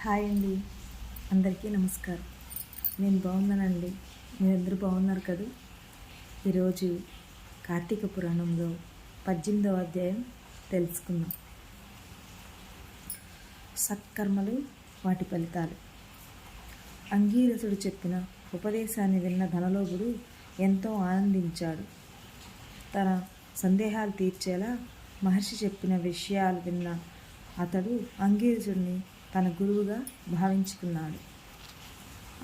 Hi అండి. అందరికీ నమస్కారం. నేను బాగున్నానండి. మీరందరూ బాగున్నారు కదా? ఈరోజు కార్తీక పురాణంలో పద్దెనిమిదవ అధ్యాయం తెలుసుకుందాం. సత్కర్మలు వాటి ఫలితాలు. అంగీరసుడు చెప్పిన ఉపదేశాన్ని విన్న ధనలోభుడు ఎంతో ఆనందించాడు. తన సందేహాలు తీర్చేలా మహర్షి చెప్పిన విషయాలు విన్న అతడు అంగీరసుడిని తన గురువుగా భావించుకున్నాడు.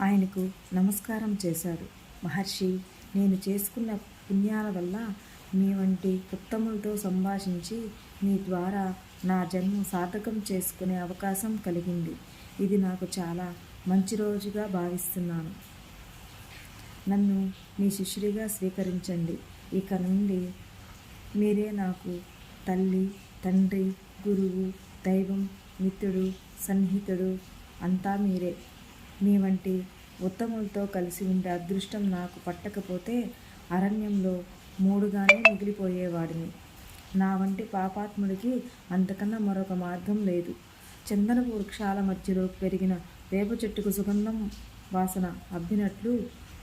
ఆయనకు నమస్కారం చేశాడు. మహర్షి నేను చేసుకున్న పుణ్యాల వల్ల మీ వంటి ఉత్తములతో సంభాషించి మీ ద్వారా నా జన్మ సార్థకం చేసుకునే అవకాశం కలిగింది. ఇది నాకు చాలా మంచి రోజుగా భావిస్తున్నాను. నన్ను మీ శిష్యుడిగా స్వీకరించండి. ఇక నుండి మీరే నాకు తల్లి తండ్రి గురువు దైవం మిత్రుడు సన్నిహితుడు అంతా మీరే. మీ వంటి ఉత్తములతో కలిసి ఉండే అదృష్టం నాకు పట్టకపోతే అరణ్యంలో మూడుగానే మిగిలిపోయేవాడిని. నా వంటి పాపాత్ముడికి అంతకన్నా మరొక మార్గం లేదు. చందనపు వృక్షాల మధ్యలో పెరిగిన వేప చెట్టుకు సుగంధం వాసన అబ్బినట్లు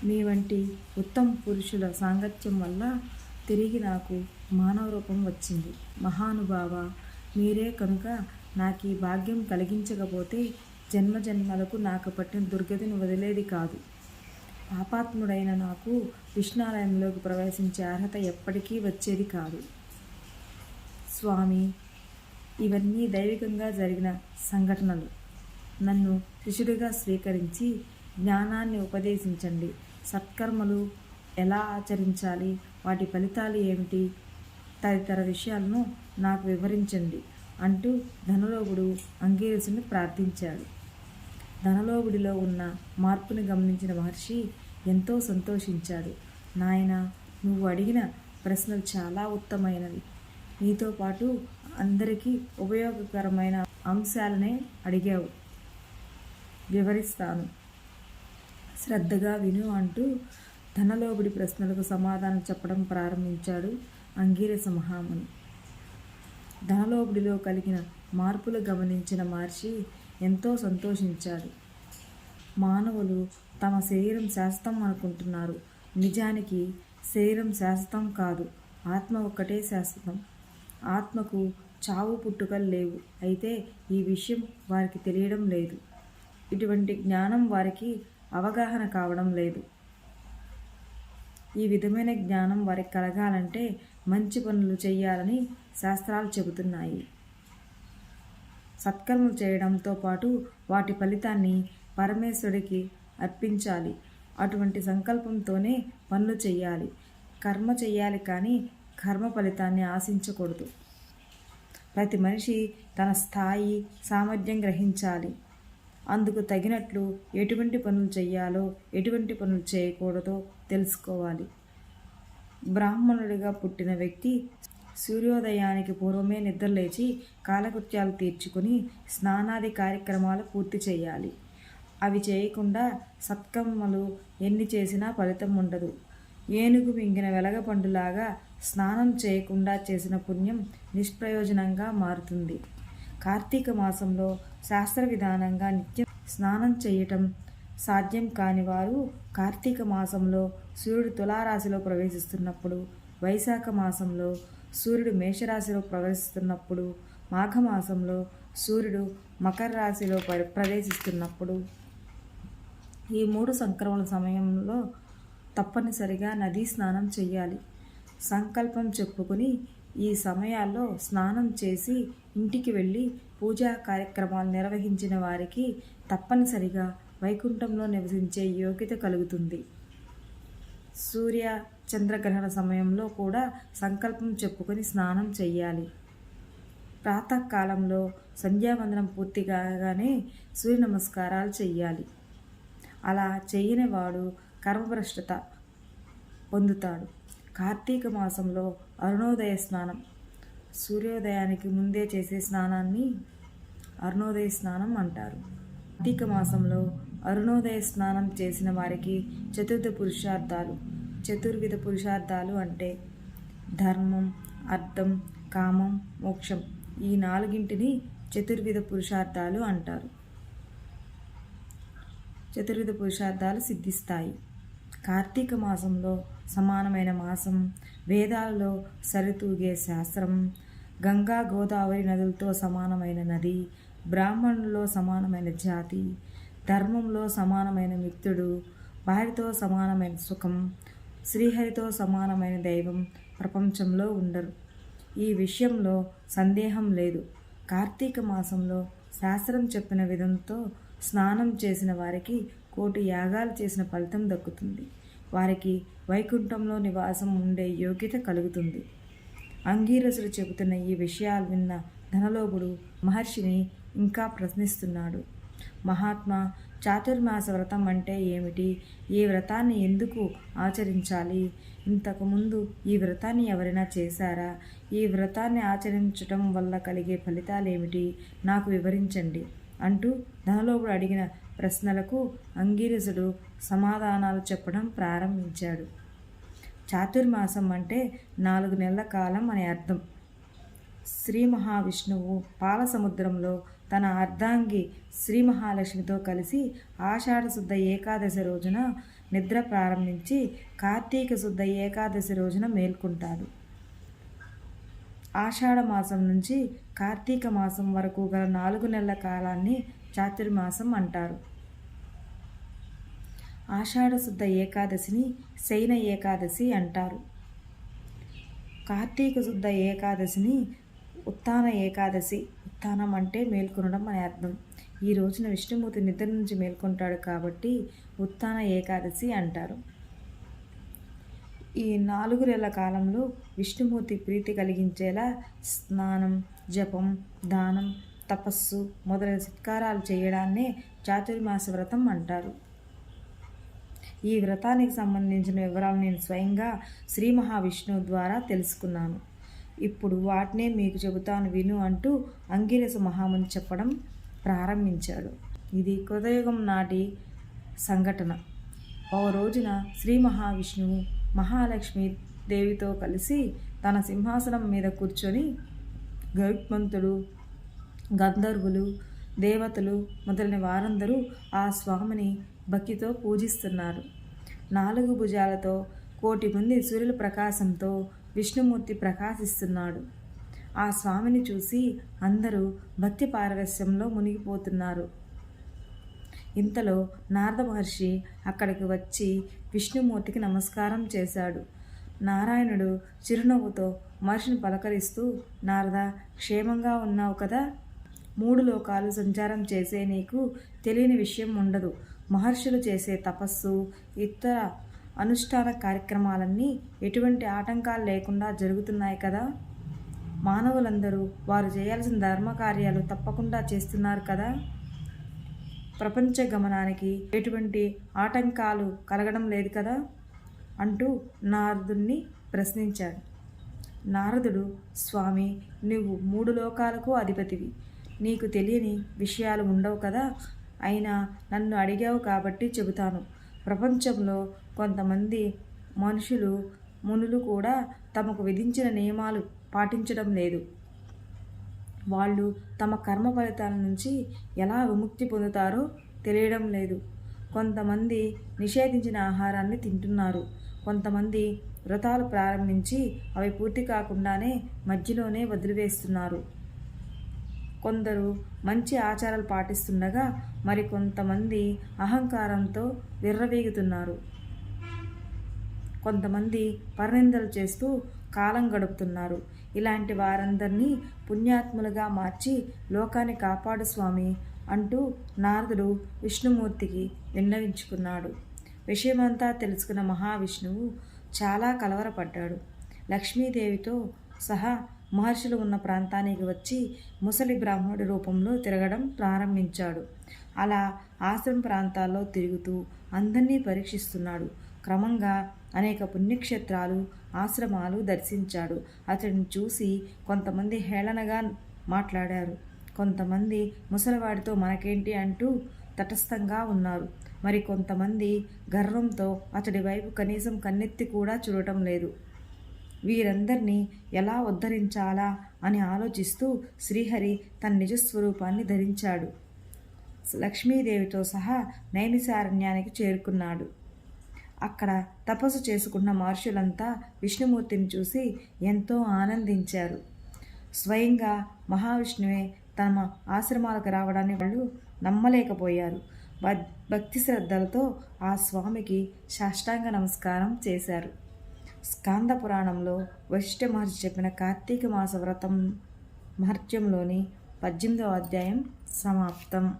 మీ వంటి ఉత్తమ పురుషుల సాంగత్యం వల్ల తిరిగి నాకు మానవ రూపం వచ్చింది. మహానుభావ మీరే కనుక నాకు ఈ భాగ్యం కలిగించకపోతే జన్మజన్మలకు నాకు పట్టిన దుర్గతిని వదిలేది కాదు. పాపాత్ముడైన నాకు విష్ణాలయంలోకి ప్రవేశించే అర్హత ఎప్పటికీ వచ్చేది కాదు. స్వామి ఇవన్నీ దైవికంగా జరిగిన సంఘటనలు. నన్ను శిష్యుడిగా స్వీకరించి జ్ఞానాన్ని ఉపదేశించండి. సత్కర్మలు ఎలా ఆచరించాలి? వాటి ఫలితాలు ఏమిటి? తదితర విషయాలను నాకు వివరించండి. అంటూ ధనలోగుడు అంగీరసుని ప్రార్థించాడు. ధనలోగుడిలో ఉన్న మార్పుని గమనించిన మహర్షి ఎంతో సంతోషించాడు. నాయన నువ్వు అడిగిన ప్రశ్నలు చాలా ఉత్తమైనవి నీతో పాటు అందరికీ ఉపయోగకరమైన అంశాలనే అడిగావు. వివరిస్తాను. శ్రద్ధగా విను అంటూ ధనలోబుడి ప్రశ్నలకు సమాధానం చెప్పడం ప్రారంభించాడు అంగీరస మహాముని. ధనలోబుడిలో కలిగిన మార్పులు గమనించిన మహర్షి ఎంతో సంతోషించాడు. మానవులు తమ శరీరం శాశ్వతం అనుకుంటున్నారు. నిజానికి శరీరం శాశ్వతం కాదు. ఆత్మ ఒక్కటే శాశ్వతం. ఆత్మకు చావు పుట్టుకలు లేవు. అయితే ఈ విషయం వారికి తెలియడం లేదు. ఇటువంటి జ్ఞానం వారికి అవగాహన కావడం లేదు. ఈ విధమైన జ్ఞానం వారికి కలగాలంటే మంచి పనులు చేయాలని శాస్త్రాలు చెబుతున్నాయి. సత్కర్మలు చేయడంతో పాటు వాటి ఫలితాన్ని పరమేశ్వరుడికి అర్పించాలి. అటువంటి సంకల్పంతోనే పనులు చేయాలి. కర్మ చేయాలి కానీ కర్మ ఫలితాన్ని ఆశించకూడదు. ప్రతి మనిషి తన స్థాయి సామర్థ్యం గ్రహించాలి. అందుకు తగినట్లు ఎటువంటి పనులు చేయాలో ఎటువంటి పనులు చేయకూడదో తెలుసుకోవాలి. బ్రాహ్మణుడిగా పుట్టిన వ్యక్తి సూర్యోదయానికి పూర్వమే నిద్రలేచి కాలకృత్యాలు తీర్చుకుని స్నానాది కార్యక్రమాలు పూర్తి చేయాలి. అవి చేయకుండా సత్కర్మలు ఎన్ని చేసినా ఫలితం ఉండదు. ఏనుగు మింగిన వెలగపండులాగా స్నానం చేయకుండా చేసిన పుణ్యం నిష్ప్రయోజనంగా మారుతుంది. కార్తీక మాసంలో శాస్త్ర విధానంగా నిత్యం స్నానం చేయటం సాధ్యం కాని వారు కార్తీక మాసంలో సూర్యుడు తులారాశిలో ప్రవేశిస్తున్నప్పుడు వైశాఖ మాసంలో సూర్యుడు మేషరాశిలో ప్రవేశిస్తున్నప్పుడు మాఘమాసంలో సూర్యుడు మకర రాశిలో ప్రవేశిస్తున్నప్పుడు ఈ మూడు సంక్రమణ సమయంలో తప్పనిసరిగా నదీ స్నానం చేయాలి. సంకల్పం చెప్పుకొని ఈ సమయాల్లో స్నానం చేసి ఇంటికి వెళ్ళి పూజా కార్యక్రమాలు నిర్వహించిన వారికి తప్పనిసరిగా వైకుంఠంలో నివసించే యోగ్యత కలుగుతుంది. సూర్య చంద్రగ్రహణ సమయంలో కూడా సంకల్పం చెప్పుకొని స్నానం చేయాలి ప్రాతకాలంలో సంధ్యావందనం పూర్తి కాగానే సూర్య నమస్కారాలు చెయ్యాలి. అలా చేయని వాడు కర్మభ్రష్టత పొందుతాడు. కార్తీక మాసంలో అరుణోదయ స్నానం. సూర్యోదయానికి ముందే చేసే స్నానాన్ని అరుణోదయ స్నానం అంటారు. కార్తీక మాసంలో అరుణోదయ స్నానం చేసిన వారికి చతుర్థ పురుషార్థాలు. చతుర్విధ పురుషార్థాలు అంటే ధర్మం అర్థం కామం మోక్షం. ఈ నాలుగింటిని చతుర్విధ పురుషార్థాలు అంటారు. చతుర్విధ పురుషార్థాలు సిద్ధిస్తాయి. కార్తీక మాసంలో సమానమైన మాసం వేదాలలో సరితూగే శాస్త్రం గంగా గోదావరి నదులతో సమానమైన నది బ్రాహ్మణుల్లో సమానమైన జాతి ధర్మంలో సమానమైన మిత్రుడు వారితో సమానమైన సుఖం శ్రీహరితో సమానమైన దైవం ప్రపంచంలో ఉండరు. ఈ విషయంలో సందేహం లేదు. కార్తీక మాసంలో శాస్త్రం చెప్పిన విధంతో స్నానం చేసిన వారికి కోటి యాగాలు చేసిన ఫలితం దక్కుతుంది. వారికి వైకుంఠంలో నివాసం ఉండే యోగ్యత కలుగుతుంది. అంగీరసుడు చెబుతున్న ఈ విషయాలు విన్న ధనలోపుడు మహర్షిని ఇంకా ప్రశ్నిస్తున్నాడు. మహాత్మా చాతుర్మాస వ్రతం అంటే ఏమిటి? ఈ వ్రతాన్ని ఎందుకు ఆచరించాలి? ఇంతకుముందు ఈ వ్రతాన్ని ఎవరైనా చేశారా? ఈ వ్రతాన్ని ఆచరించటం వల్ల కలిగే ఫలితాలు ఏమిటి నాకు వివరించండి అంటూ ధనలోపుడు అడిగిన ప్రశ్నలకు అంగీరసుడు సమాధానాలు చెప్పడం ప్రారంభించాడు. చాతుర్మాసం అంటే నాలుగు నెలల కాలం అనే అర్థం. శ్రీ మహావిష్ణువు పాల సముద్రంలో తన అర్ధాంగి శ్రీ మహాలక్ష్మితో కలిసి ఆషాఢ శుద్ధ ఏకాదశి రోజున నిద్ర ప్రారంభించి కార్తీక శుద్ధ ఏకాదశి రోజున మేల్కొంటాడు. ఆషాఢ మాసం నుంచి కార్తీక మాసం వరకు గల నాలుగు నెలల కాలాన్ని చాతుర్మాసం అంటారు. ఆషాఢ శుద్ధ ఏకాదశిని శయన ఏకాదశి అంటారు. కార్తీక శుద్ధ ఏకాదశిని ఉత్తాన ఏకాదశి. ఉత్థానం అంటే మేల్కొనడం అనే అర్థం. ఈ రోజున విష్ణుమూర్తి నిద్ర నుంచి మేల్కొంటాడు కాబట్టి ఉత్థాన ఏకాదశి అంటారు. ఈ నాలుగు నెలల కాలంలో విష్ణుమూర్తి ప్రీతి కలిగించేలా స్నానం జపం దానం తపస్సు మొదలైన సత్కారాలు చేయడాన్నే చాతుర్మాస వ్రతం అంటారు. ఈ వ్రతానికి సంబంధించిన వివరాలు నేను స్వయంగా శ్రీ మహావిష్ణువు ద్వారా తెలుసుకున్నాను. ఇప్పుడు వాటినే మీకు చెబుతాను విను అంటూ అంగిరస మహాముని చెప్పడం ప్రారంభించాడు. ఇది కృతయుగం నాటి సంఘటన. ఓ రోజున శ్రీ మహావిష్ణువు మహాలక్ష్మి దేవితో కలిసి తన సింహాసనం మీద కూర్చొని గరుత్మంతుడు గంధర్వులు దేవతలు మొదలైన వారందరూ ఆ స్వామిని భక్తితో పూజిస్తున్నారు. నాలుగు భుజాలతో కోటి మంది సూర్యుల ప్రకాశంతో విష్ణుమూర్తి ప్రకాశిస్తున్నాడు. ఆ స్వామిని చూసి అందరూ భక్తి పారవస్యంలో మునిగిపోతున్నారు. ఇంతలో నారద మహర్షి అక్కడికి వచ్చి విష్ణుమూర్తికి నమస్కారం చేశాడు. నారాయణుడు చిరునవ్వుతో మహర్షిని పలకరిస్తూ నారద క్షేమంగా ఉన్నావు కదా? మూడు లోకాలు సంచారం చేసే నీకు తెలియని విషయం ఉండదు. మహర్షులు చేసే తపస్సు ఇతర అనుష్ఠాన కార్యక్రమాలన్నీ ఎటువంటి ఆటంకాలు లేకుండా జరుగుతున్నాయి కదా? మానవులందరూ వారు చేయాల్సిన ధర్మ కార్యాలు తప్పకుండా చేస్తున్నారు కదా? ప్రపంచ గమనానికి ఎటువంటి ఆటంకాలు కలగడం లేదు కదా? అంటూ నారదుణ్ణి ప్రశ్నించాడు. నారదుడు స్వామి నువ్వు మూడు లోకాలకు అధిపతివి. నీకు తెలియని విషయాలు ఉండవు కదా? అయినా నన్ను అడిగావు కాబట్టి చెబుతాను. ప్రపంచంలో కొంతమంది మనుషులు మునులు కూడా తమకు విధించిన నియమాలు పాటించడం లేదు. వాళ్ళు తమ కర్మ ఫలితాల నుంచి ఎలా విముక్తి పొందుతారో తెలియడం లేదు. కొంతమంది నిషేధించిన ఆహారాన్ని తింటున్నారు. కొంతమంది వ్రతాలు ప్రారంభించి అవి పూర్తి కాకుండానే మధ్యలోనే వదిలివేస్తున్నారు. కొందరు మంచి ఆచారాలు పాటిస్తుండగా మరికొంతమంది అహంకారంతో విర్రవీగుతున్నారు. కొంతమంది పరనిందలు చేస్తూ కాలం గడుపుతున్నారు. ఇలాంటి వారందరినీ పుణ్యాత్ములుగా మార్చి లోకాన్ని కాపాడు స్వామి అంటూ నారదుడు విష్ణుమూర్తికి విన్నవించుకున్నాడు. విషయమంతా తెలుసుకున్న మహావిష్ణువు చాలా కలవరపడ్డాడు. లక్ష్మీదేవితో సహా మహర్షులు ఉన్న ప్రాంతానికి వచ్చి ముసలి బ్రాహ్మణుడి రూపంలో తిరగడం ప్రారంభించాడు. అలా ఆశ్రమ ప్రాంతాల్లో తిరుగుతూ అందరినీ పరీక్షిస్తున్నాడు. క్రమంగా అనేక పుణ్యక్షేత్రాలు ఆశ్రమాలు దర్శించాడు. అతడిని చూసి కొంతమంది హేళనగా మాట్లాడారు. కొంతమంది ముసలివాడితో మనకేంటి అంటూ తటస్థంగా ఉన్నారు. మరి కొంతమంది గర్వంతో అతడి వైపు కనీసం కన్నెత్తి కూడా చూడటం లేదు. వీరందరినీ ఎలా ఉద్ధరించాలా అని ఆలోచిస్తూ శ్రీహరి తన నిజస్వరూపాన్ని ధరించాడు. లక్ష్మీదేవితో సహా నైమిసారణ్యానికి చేరుకున్నాడు. అక్కడ తపస్సు చేసుకున్న మహర్షులంతా విష్ణుమూర్తిని చూసి ఎంతో ఆనందించారు. స్వయంగా మహావిష్ణువే తమ ఆశ్రమాలకు రావడాన్ని వాళ్ళు నమ్మలేకపోయారు. భక్తి శ్రద్ధలతో ఆ స్వామికి సాష్టాంగ నమస్కారం చేశారు. స్కాంద పురాణంలో వశిష్ఠ మహర్షి చెప్పిన కార్తీక మాస వ్రతం మహర్త్యంలోని పద్దెనిమిదవ అధ్యాయం సమాప్తం.